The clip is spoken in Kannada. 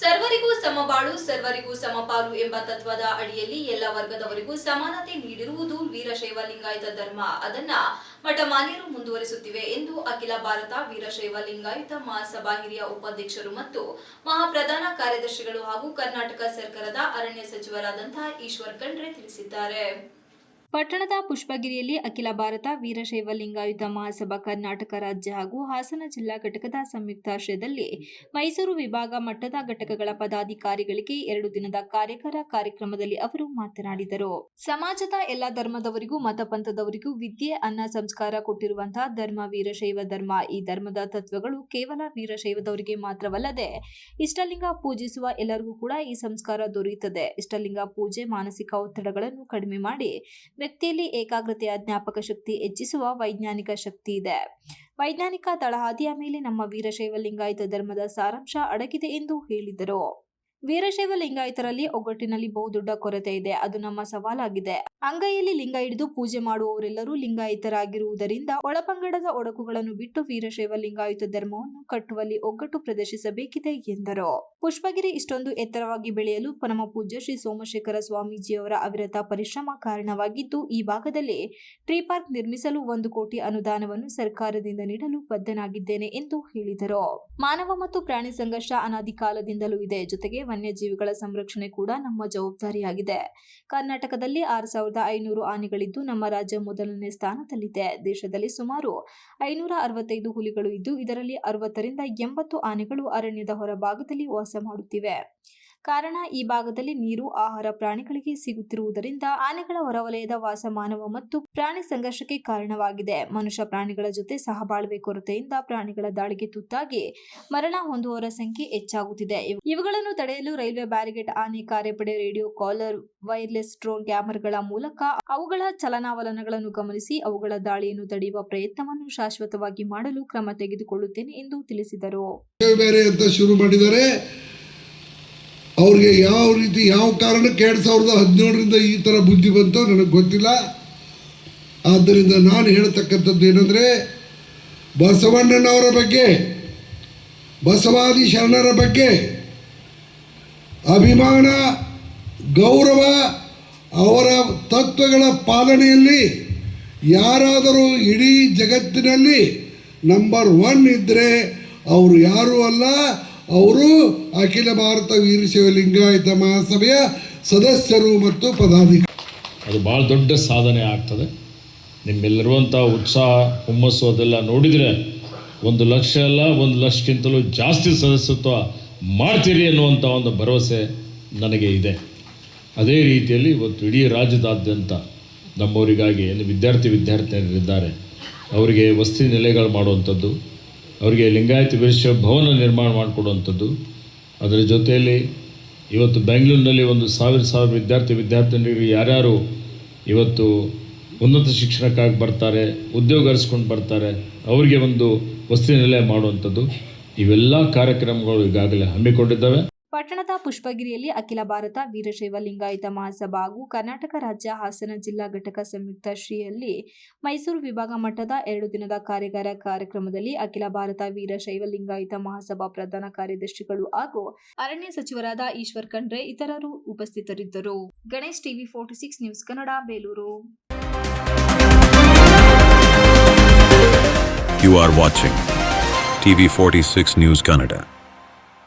ಸರ್ವರಿಗೂ ಸಮಬಾಳು, ಸರ್ವರಿಗೂ ಸಮಪಾಲು ಎಂಬ ತತ್ವದ ಅಡಿಯಲ್ಲಿ ಎಲ್ಲ ವರ್ಗದವರಿಗೂ ಸಮಾನತೆ ನೀಡಿರುವುದು ವೀರಶೈವ ಲಿಂಗಾಯತ ಧರ್ಮ. ಅದನ್ನ ಮಠಮಾನ್ಯರು ಮುಂದುವರಿಸುತ್ತಿವೆ ಎಂದು ಅಖಿಲ ಭಾರತ ವೀರಶೈವ ಲಿಂಗಾಯತ ಮಹಾಸಭಾ ಹಿರಿಯ ಉಪಾಧ್ಯಕ್ಷರು ಮತ್ತು ಮಹಾಪ್ರಧಾನ ಕಾರ್ಯದರ್ಶಿಗಳು ಹಾಗೂ ಕರ್ನಾಟಕ ಸರ್ಕಾರದ ಅರಣ್ಯ ಸಚಿವರಾದಂತಹ ಈಶ್ವರ್ ಖಂಡ್ರೆ ತಿಳಿಸಿದ್ದಾರೆ. ಪಟ್ಟಣದ ಪುಷ್ಪಗಿರಿಯಲ್ಲಿ ಅಖಿಲ ಭಾರತ ವೀರಶೈವ ಲಿಂಗಾಯುತ ಮಹಾಸಭಾ ಕರ್ನಾಟಕ ರಾಜ್ಯ ಹಾಗೂ ಹಾಸನ ಜಿಲ್ಲಾ ಘಟಕದ ಸಂಯುಕ್ತಾಶ್ರಯದಲ್ಲಿ ಮೈಸೂರು ವಿಭಾಗ ಮಟ್ಟದ ಘಟಕಗಳ ಪದಾಧಿಕಾರಿಗಳಿಗೆ ಎರಡು ದಿನದ ಕಾರ್ಯಕರ ಕಾರ್ಯಕ್ರಮದಲ್ಲಿ ಅವರು ಮಾತನಾಡಿದರು. ಸಮಾಜದ ಎಲ್ಲ ಧರ್ಮದವರಿಗೂ, ಮತಪಂಥದವರಿಗೂ ವಿದ್ಯೆ, ಅನ್ನ, ಸಂಸ್ಕಾರ ಕೊಟ್ಟಿರುವಂತಹ ಧರ್ಮ ವೀರಶೈವ ಧರ್ಮ. ಈ ಧರ್ಮದ ತತ್ವಗಳು ಕೇವಲ ವೀರಶೈವದವರಿಗೆ ಮಾತ್ರವಲ್ಲದೆ ಇಷ್ಟಲಿಂಗ ಪೂಜಿಸುವ ಎಲ್ಲರಿಗೂ ಕೂಡ ಈ ಸಂಸ್ಕಾರ ದೊರೆಯುತ್ತದೆ. ಇಷ್ಟಲಿಂಗ ಪೂಜೆ ಮಾನಸಿಕ ಒತ್ತಡಗಳನ್ನು ಕಡಿಮೆ ಮಾಡಿ ವ್ಯಕ್ತಿಯಲ್ಲಿ ಏಕಾಗ್ರತೆಯ ಜ್ಞಾಪಕ ಶಕ್ತಿ ಹೆಚ್ಚಿಸುವ ವೈಜ್ಞಾನಿಕ ಶಕ್ತಿ ಇದೆ. ವೈಜ್ಞಾನಿಕ ತಳಹಾದಿಯ ಮೇಲೆ ನಮ್ಮ ವೀರಶೈವ ಲಿಂಗಾಯತ ಧರ್ಮದ ಸಾರಾಂಶ ಅಡಗಿದೆ ಎಂದು ಹೇಳಿದರು. ವೀರಶೈವ ಲಿಂಗಾಯತರಲ್ಲಿ ಒಗ್ಗಟ್ಟಿನಲ್ಲಿ ಬಹುದೊಡ್ಡ ಕೊರತೆ ಇದೆ. ಅದು ನಮ್ಮ ಸವಾಲಾಗಿದೆ. ಅಂಗೈಯಲ್ಲಿ ಲಿಂಗ ಹಿಡಿದು ಪೂಜೆ ಮಾಡುವವರೆಲ್ಲರೂ ಲಿಂಗಾಯತರಾಗಿರುವುದರಿಂದ ಒಳಪಂಗಡದ ಒಡಕುಗಳನ್ನು ಬಿಟ್ಟು ವೀರಶೈವ ಲಿಂಗಾಯತ ಧರ್ಮವನ್ನು ಕಟ್ಟುವಲ್ಲಿ ಒಗ್ಗಟ್ಟು ಪ್ರದರ್ಶಿಸಬೇಕಿದೆ ಎಂದರು. ಪುಷ್ಪಗಿರಿ ಇಷ್ಟೊಂದು ಎತ್ತರವಾಗಿ ಬೆಳೆಯಲು ಪರಮ ಪೂಜ್ಯ ಶ್ರೀ ಸೋಮಶೇಖರ ಸ್ವಾಮೀಜಿಯವರ ಅವಿರತ ಪರಿಶ್ರಮ ಕಾರಣವಾಗಿದ್ದು, ಈ ಭಾಗದಲ್ಲಿ ಟ್ರೀ ಪಾರ್ಕ್ ನಿರ್ಮಿಸಲು ಒಂದು ಕೋಟಿ ಅನುದಾನವನ್ನು ಸರ್ಕಾರದಿಂದ ನೀಡಲು ಬದ್ಧನಾಗಿದ್ದೇನೆ ಎಂದು ಹೇಳಿದರು. ಮಾನವ ಮತ್ತು ಪ್ರಾಣಿ ಸಂಘರ್ಷ ಅನಾದಿ ಕಾಲದಿಂದಲೂ ಇದೆ. ಜೊತೆಗೆ ವನ್ಯಜೀವಿಗಳ ಸಂರಕ್ಷಣೆ ಕೂಡ ನಮ್ಮ ಜವಾಬ್ದಾರಿಯಾಗಿದೆ. ಕರ್ನಾಟಕದಲ್ಲಿ ಆರು ಸಾವಿರದ ಐನೂರು ಆನೆಗಳಿದ್ದು ನಮ್ಮ ರಾಜ್ಯ ಮೊದಲನೇ ಸ್ಥಾನದಲ್ಲಿದೆ. ದೇಶದಲ್ಲಿ ಸುಮಾರು ಐನೂರ ಅರವತ್ತೈದು ಹುಲಿಗಳು ಇದ್ದು, ಇದರಲ್ಲಿ ಅರವತ್ತರಿಂದ ಎಂಬತ್ತು ಆನೆಗಳು ಅರಣ್ಯದ ಹೊರಭಾಗದಲ್ಲಿ ವಾಸ ಮಾಡುತ್ತಿವೆ. ಕಾರಣ, ಈ ಭಾಗದಲ್ಲಿ ನೀರು, ಆಹಾರ ಪ್ರಾಣಿಗಳಿಗೆ ಸಿಗುತ್ತಿರುವುದರಿಂದ ಆನೆಗಳ ಹೊರವಲಯದ ವಾಸ ಮಾನವ ಮತ್ತು ಪ್ರಾಣಿ ಸಂಘರ್ಷಕ್ಕೆ ಕಾರಣವಾಗಿದೆ. ಮನುಷ್ಯ ಪ್ರಾಣಿಗಳ ಜೊತೆ ಸಹಬಾಳ್ವೆ ಕೊರತೆಯಿಂದ ಪ್ರಾಣಿಗಳ ದಾಳಿಗೆ ತುತ್ತಾಗಿ ಮರಣ ಹೊಂದುವವರ ಸಂಖ್ಯೆ ಹೆಚ್ಚಾಗುತ್ತಿದೆ. ಇವುಗಳನ್ನು ತಡೆಯಲು ರೈಲ್ವೆ ಬ್ಯಾರಿಗೇಟ್, ಆನೆ ಕಾರ್ಯಪಡೆ, ರೇಡಿಯೋ ಕಾಲರ್, ವೈರ್ಲೆಸ್ ಡ್ರೋನ್ ಕ್ಯಾಮರಾಗಳ ಮೂಲಕ ಅವುಗಳ ಚಲನಾವಲನಗಳನ್ನು ಗಮನಿಸಿ, ಅವುಗಳ ದಾಳಿಯನ್ನು ತಡೆಯುವ ಪ್ರಯತ್ನವನ್ನು ಶಾಶ್ವತವಾಗಿ ಮಾಡಲು ಕ್ರಮ ತೆಗೆದುಕೊಳ್ಳುತ್ತೇನೆ ಎಂದು ತಿಳಿಸಿದರು. ಬೇರೆ ಅಂತ ಶುರು ಮಾಡಿದ್ದಾರೆ ಅವ್ರಿಗೆ ಯಾವ ರೀತಿ ಯಾವ ಕಾರಣಕ್ಕೆ ಎರಡು ಸಾವಿರದ ಹದಿನೇಳರಿಂದ ಈ ಥರ ಬುದ್ಧಿ ಬಂತೋ ನನಗೆ ಗೊತ್ತಿಲ್ಲ. ಆದ್ದರಿಂದ ನಾನು ಹೇಳ್ತಕ್ಕಂಥದ್ದು ಏನಂದರೆ, ಬಸವಣ್ಣನವರ ಬಗ್ಗೆ, ಬಸವಾದಿ ಶರಣರ ಬಗ್ಗೆ ಅಭಿಮಾನ, ಗೌರವ, ಅವರ ತತ್ವಗಳ ಪಾಲನೆಯಲ್ಲಿ ಯಾರಾದರೂ ಇಡೀ ಜಗತ್ತಿನಲ್ಲಿ ನಂಬರ್ ಒನ್ ಇದ್ದರೆ ಅವರು ಯಾರೂ ಅಲ್ಲ ಅವರು ಅಖಿಲ ಭಾರತ ವೀರಶೈವ ಲಿಂಗಾಯತ ಮಹಾಸಭೆಯ ಸದಸ್ಯರು ಮತ್ತು ಪದಾಧಿಕಾರಿ. ಅದು ಭಾಳ ದೊಡ್ಡ ಸಾಧನೆ ಆಗ್ತದೆ. ನಿಮ್ಮೆಲ್ಲರುವಂಥ ಉತ್ಸಾಹ, ಹುಮ್ಮಸ್ಸು ಅದೆಲ್ಲ ನೋಡಿದರೆ ಒಂದು ಲಕ್ಷ ಅಲ್ಲ, ಒಂದು ಲಕ್ಷಕ್ಕಿಂತಲೂ ಜಾಸ್ತಿ ಸದಸ್ಯತ್ವ ಮಾಡ್ತೀರಿ ಅನ್ನುವಂಥ ಒಂದು ಭರವಸೆ ನನಗೆ ಇದೆ. ಅದೇ ರೀತಿಯಲ್ಲಿ ಇವತ್ತು ಇಡೀ ರಾಜ್ಯದಾದ್ಯಂತ ನಮ್ಮವರಿಗಾಗಿ ಏನು ವಿದ್ಯಾರ್ಥಿ ವಿದ್ಯಾರ್ಥಿನಿಯರಿದ್ದಾರೆ ಅವರಿಗೆ ವಸತಿ ನೆಲೆಗಳು ಮಾಡುವಂಥದ್ದು ಅವರಿಗೆ ಲಿಂಗಾಯತ ವಿಶ್ವ ಭವನ ನಿರ್ಮಾಣ ಮಾಡಿಕೊಡುವಂಥದ್ದು. ಅದರ ಜೊತೆಯಲ್ಲಿ ಇವತ್ತು ಬೆಂಗಳೂರಿನಲ್ಲಿ ಒಂದು ಸಾವಿರ ಸಾವಿರ ವಿದ್ಯಾರ್ಥಿ ವಿದ್ಯಾರ್ಥಿನಿಯರಿಗೆ ಯಾರ್ಯಾರು ಇವತ್ತು ಉನ್ನತ ಶಿಕ್ಷಣಕ್ಕಾಗಿ ಬರ್ತಾರೆ, ಉದ್ಯೋಗ ಅರಿಸ್ಕೊಂಡು ಬರ್ತಾರೆ, ಅವರಿಗೆ ಒಂದು ವಸತಿ ನೆಲೆ ಮಾಡುವಂಥದ್ದು. ಇವೆಲ್ಲ ಕಾರ್ಯಕ್ರಮಗಳು ಈಗಾಗಲೇ ಹಮ್ಮಿಕೊಂಡಿದ್ದಾವೆ. ಪಟ್ಟಣದ ಪುಷ್ಪಗಿರಿಯಲ್ಲಿ ಅಖಿಲ ಭಾರತ ವೀರಶೈವ ಲಿಂಗಾಯತ ಮಹಾಸಭಾ ಹಾಗೂ ಕರ್ನಾಟಕ ರಾಜ್ಯ ಹಾಸನ ಜಿಲ್ಲಾ ಘಟಕ ಸಂಯುಕ್ತ ಶ್ರೀಯಲ್ಲಿ ಮೈಸೂರು ವಿಭಾಗ ಮಟ್ಟದ ಎರಡು ದಿನದ ಕಾರ್ಯಾಗಾರ ಕಾರ್ಯಕ್ರಮದಲ್ಲಿ ಅಖಿಲ ಭಾರತ ವೀರಶೈವ ಲಿಂಗಾಯತ ಮಹಾಸಭಾ ಪ್ರಧಾನ ಕಾರ್ಯದರ್ಶಿಗಳು ಹಾಗೂ ಅರಣ್ಯ ಸಚಿವರಾದ ಈಶ್ವರ್ ಖಂಡ್ರೆ ಇತರರು ಉಪಸ್ಥಿತರಿದ್ದರು Ganesh TV forty six news Kannada, Belur You are watching TV46 News Kannada.